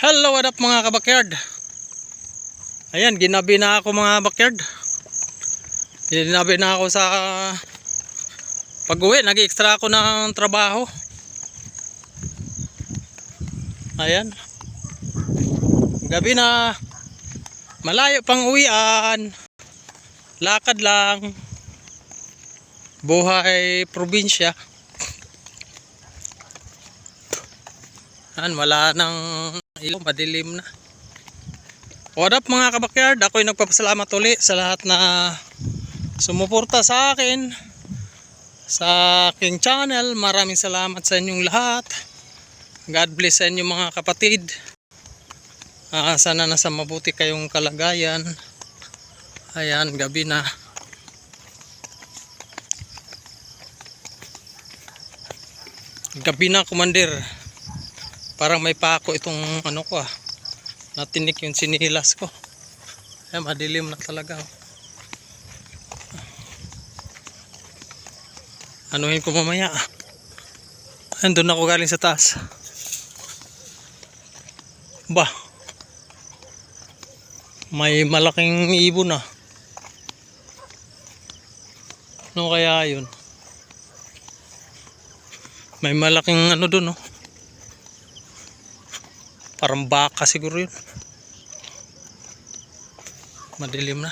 Hello, what up mga kabakyard? Ayan, ginabi na ako mga bakyard. Ginabi na ako sa pag-uwi. Nag-extra ako ng trabaho. Ayan. Gabi na. Malayo pang uwian. Lakad lang. Buhay probinsya. Yan, wala nang ilaw, madilim na. What up mga kabakyard? Ako'y nagpapasalamat uli sa lahat na sumuporta sa akin sa aking channel. Maraming salamat sa inyong lahat. God bless sa inyong mga kapatid. Ah, sana nasa mabuti kayong kalagayan. Ayan, gabi na. Gabi na, Commander. Parang may pako itong ano ko ah. Natinik yung sinilas ko. Ay, madilim na talaga. oh. Anuhin ko mamaya. ah. Andun ako galing sa taas. Ba. May malaking ibon ah. Ano kaya yun? May malaking ano dun oh. Parang baka siguro yun. Madilim na.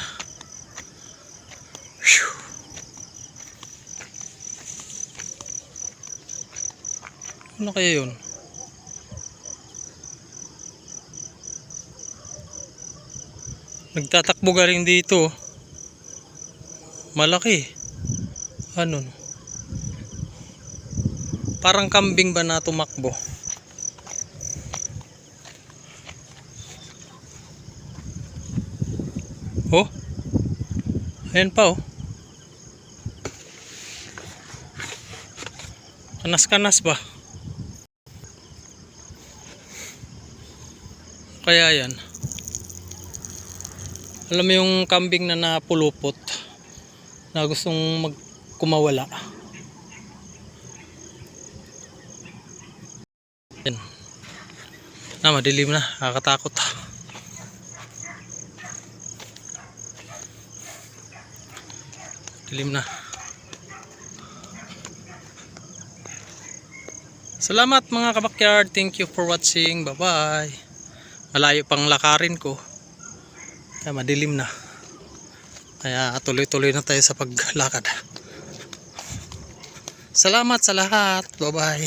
Ano kaya yun? Nagtatakbo galing dito. Malaki. Ano? no? Parang kambing ba na tumakbo? Oh. Ayan pa oh. Kanas-kanas ba? Kaya yan. Alam mo yung kambing na napulupot na gustong magkumawala. Yan. Na madilim na, nakakatakot. Dilim na. Salamat mga kabakyard. Thank you for watching. Bye-bye. Malayo pang lakarin ko. Kaya madilim na. Kaya tuloy-tuloy na tayo sa paglakad. Salamat sa lahat. Bye-bye.